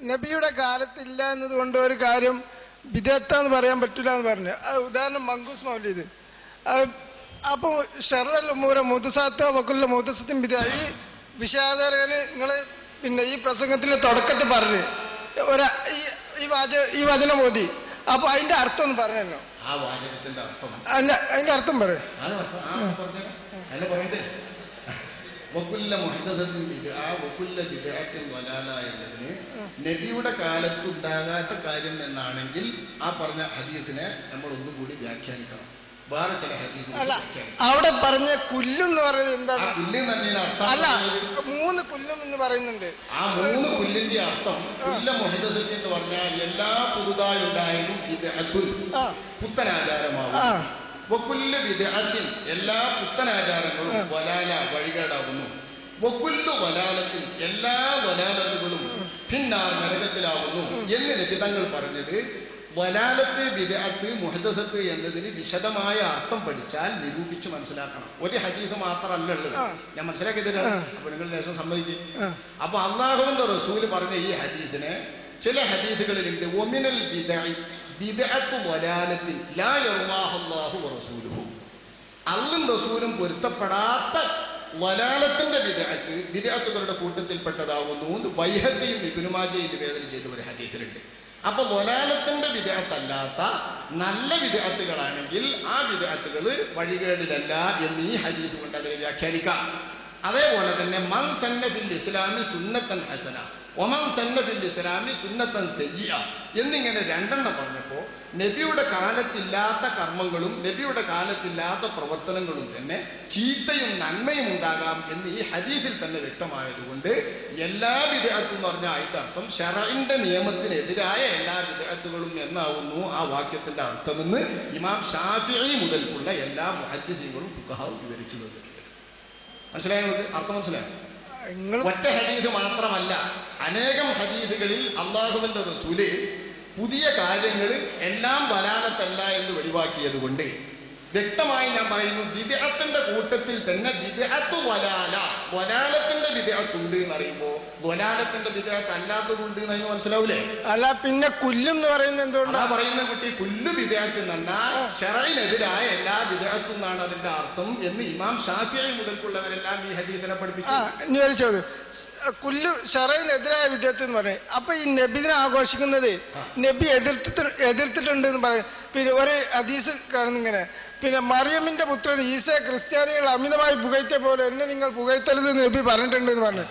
നബിയുടെ കാലത്തില്ല എന്നതുകൊണ്ട് ഒരു കാര്യം വിദഗ്ധാന്ന് പറയാൻ പറ്റില്ല എന്ന് പറഞ്ഞു. ഉദാഹരണം മങ്കൂസ് മൗലീദ്. അപ്പൊ ഷെറൽ മൂര മുതസാത്ത വക്കുള്ള മൂത്തസത്തിൻ വിധ ഈ വിഷയാധാരകന് നിങ്ങൾ പിന്നെ ഈ പ്രസംഗത്തിന്റെ തുടക്കത്തിൽ പറഞ്ഞു ഒരു ഈ ഈ വാച ഈ വചനം മോദി അപ്പൊ അതിന്റെ അർത്ഥം ഒന്ന് പറഞ്ഞല്ലോ. ആ വാചകത്തിന്റെ അർത്ഥം. അതിന്റെ അതിന്റെ അർത്ഥം പറയും അത് അർത്ഥം ആ പറഞ്ഞേക്കാം അല്ല പറയണ്ടേ വക്കുല്ല മുഹദ്ദത്തിൻ ബിദ്ആ വക്കുല്ല ബിദ്അത്തിൻ വലാല എന്നതിന് നബിയുടെ കാലത്തുണ്ടാകാത്ത കാര്യം എന്നാണെങ്കിൽ ആ പറഞ്ഞ ഹദീസിനെ നമ്മൾ ഒന്നുകൂടി വ്യാഖ്യാനിക്കണം. വേറെ ചില ഹദീസ് അവിടെ പറഞ്ഞ കുല്ലും എന്ന് പറയുന്നത് എന്താണ്? കുല്ല് തന്നെ അർത്ഥം അല്ല മൂന്ന് കുല്ലും എന്ന് പറയുന്നുണ്ട്. ആ മൂന്ന് കുല്ലിന്റെ അർത്ഥം കുല്ല മുഹദത്തിൽ എന്ന് പറഞ്ഞാൽ എല്ലാ പുതുതായി ഉണ്ടായതും ഇത് ആ. വക്കുല്ല് വിദഅത്തിൻ എല്ലാ പുത്തനാചാരങ്ങളും വലാല വഴികേടാകുന്നു. വക്കുല്ലു വലാലത്തിൽ എല്ലാ വലാലത്തുകളും പിന്നാർ നരകത്തിലാവുന്നു എന്ന് ലഭിതങ്ങൾ പറഞ്ഞത് വലാലത്ത് വിദഅത്ത് മുഹദസത്ത് എന്നതിന് വിശദമായ അർത്ഥം പഠിച്ചാൽ നിരൂപിച്ച് മനസ്സിലാക്കണം. ഒരു ഹദീസ് മാത്രമല്ല ഉള്ളത്. ഞാൻ മനസ്സിലാക്കി തരാം. അപ്പൊ നിങ്ങൾ ലേശം സമ്മതിക്കും. അപ്പൊ അള്ളാഹുവിന്റെ റസൂൽ പറഞ്ഞ ഈ ഹദീസിനെ ചില ഹദീസുകളിലുണ്ട്. ഒമിനൽ ബിദഇ ബിദഅത്തു വലാലത്തിൽ ലാ അള്ളും റസൂലും പൊരുത്തപ്പെടാത്ത വലാലത്തിന്റെ ബിദഅത്ത് ബിദഅത്തുകളുടെ കൂട്ടത്തിൽപ്പെട്ടതാകുന്നു വൈഹത്തെയും ഇബിനുമാജയും നിവേദനം ചെയ്ത ഒരു ഹദീസിലുണ്ട്. അപ്പൊ വലാലത്തിന്റെ വിദഗ്ധത്തല്ലാത്ത നല്ല വിദഗ്ധത്തുകളാണെങ്കിൽ ആ വിദഗ്ധത്തുകൾ വഴികേടിലല്ല എന്ന് ഈ ഹദീസ് കൊണ്ട് അതിനെ വ്യാഖ്യാനിക്കാം. അതേപോലെ തന്നെ മൻ സന്നഫിൽ ഇസ്ലാമി സുന്നത്തൻ ഹസന. ഒമൻ സന്നഫിൽ ഇസ്ലാമി സുന്നത്തൻ സെയ്യ എന്നിങ്ങനെ രണ്ടെണ്ണം പറഞ്ഞപ്പോൾ നബിയുടെ കാലത്തില്ലാത്ത കർമ്മങ്ങളും നബിയുടെ കാലത്തില്ലാത്ത പ്രവർത്തനങ്ങളും തന്നെ ചീത്തയും നന്മയും ഉണ്ടാകാം എന്ന് ഈ ഹദീസിൽ തന്നെ വ്യക്തമായതുകൊണ്ട് എല്ലാ വിദേഹത്തും എന്ന് പറഞ്ഞാൽ അതിന്റെ അർത്ഥം ഷറൈന്റെ നിയമത്തിനെതിരായ എല്ലാ വിദേഹത്തുകളും എന്നാവുന്നു ആ വാക്യത്തിന്റെ അർത്ഥമെന്ന് ഇമാം ഷാഫിഐ മുതൽക്കുള്ള എല്ലാ മുഹദ്ദിസീങ്ങളും ഫുഖാവ് വിവരിച്ചു തന്നിട്ടുണ്ട്. മനസ്സിലായോ അർത്ഥം മനസ്സിലായോ? ഒറ്റ ഹദീസ് മാത്രമല്ല. അനേകം ഹദീസുകളിൽ അള്ളാഹുവിന്റെ റസൂൽ പുതിയ കാര്യങ്ങൾ എല്ലാം വരാനത്തല്ല എന്ന് വെളിവാക്കിയത് കൊണ്ട് വ്യക്തമായി ഞാൻ പറയുന്നു വിദേഹത്തിന്റെ കൂട്ടത്തിൽ തന്നെ വിദേഹത്ത് വലാല വലാലത്തിന്റെ വിദേഹത്തുണ്ട് എന്ന് പറയുമ്പോ വലാലത്തിന്റെ വിദേഹത്ത് അല്ലാത്തതുണ്ട് എന്ന് മനസ്സിലാവൂലേ? അല്ല പിന്നെ കുല്ലും എന്ന് പറയുന്നത് എന്തുകൊണ്ടാണ് എന്തുകൊണ്ടാ പറയുന്ന കുട്ടി കുല്ലു വിദേഹത്തിൽ നിന്നാൽ ഷെറയിനെതിരായ എല്ലാ വിദേഹത്തും എന്നാണ് അതിന്റെ അർത്ഥം എന്ന് ഇമാം ഷാഫിയായി മുതൽക്കുള്ളവരെല്ലാം ഈ ഹദീദിനെ പഠിപ്പിച്ചു. ചോദ്യം. കുല്ലു ഷറയിനെതിരായ വിദ്യാർത്ഥി എന്ന് പറയും. അപ്പൊ ഈ നബിദിനെ ആഘോഷിക്കുന്നത് നബി എതിർത്തിട്ട് എതിർത്തിട്ടുണ്ട് എന്ന് പറയും. പിന്നെ ഒരു ഹദീസ് കാണുന്നിങ്ങനെ പിന്നെ മറിയമ്മിന്റെ പുത്രൻ ഈസ ക്രിസ്ത്യാനികൾ അമിതമായി പുകഴ്ത്തിയ പോലെ എന്നെ നിങ്ങൾ പുകഴ്ത്തരുത് നബി പറഞ്ഞിട്ടുണ്ട് എന്ന് പറഞ്ഞു.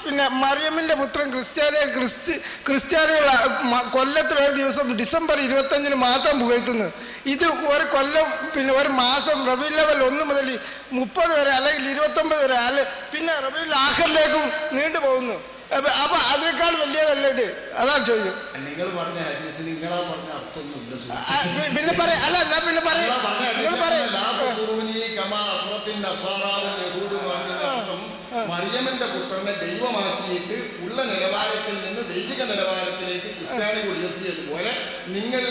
പിന്നെ മറിയമ്മിന്റെ പുത്രൻ ക്രിസ്ത്യാനിയെ ക്രിസ്തി ക്രിസ്ത്യാനികൾ കൊല്ലത്തിൽ ഒരു ദിവസം ഡിസംബർ ഇരുപത്തഞ്ചിന് മാത്രം പുകഴ്ത്തുന്നു. ഇത് ഒരു കൊല്ലം പിന്നെ ഒരു മാസം റബി ലെവൽ ഒന്ന് മുതൽ മുപ്പത് വരെ അല്ലെങ്കിൽ ഇരുപത്തൊമ്പത് വരെ ആൽ പിന്നെ റബി ആഖറിലേക്കും നീണ്ടു പോകുന്നു. അപ്പൊ അതിനേക്കാൾ വലിയതല്ല ഇത്. അതാണ് ചോദ്യം. പിന്നെ പറയാം അല്ല എന്നാ പിന്നെ പറയാം നിങ്ങൾ പറയാം മറിയമിന്റെ പുത്രനെ ദൈവമാക്കിയിട്ട് ഉള്ള നിലവാരത്തിൽ നിന്ന് ദൈവിക നിലവാരത്തിലേക്ക് ക്രിസ്ത്യാനികൾ ഉയർത്തിയതുപോലെ നിങ്ങൾ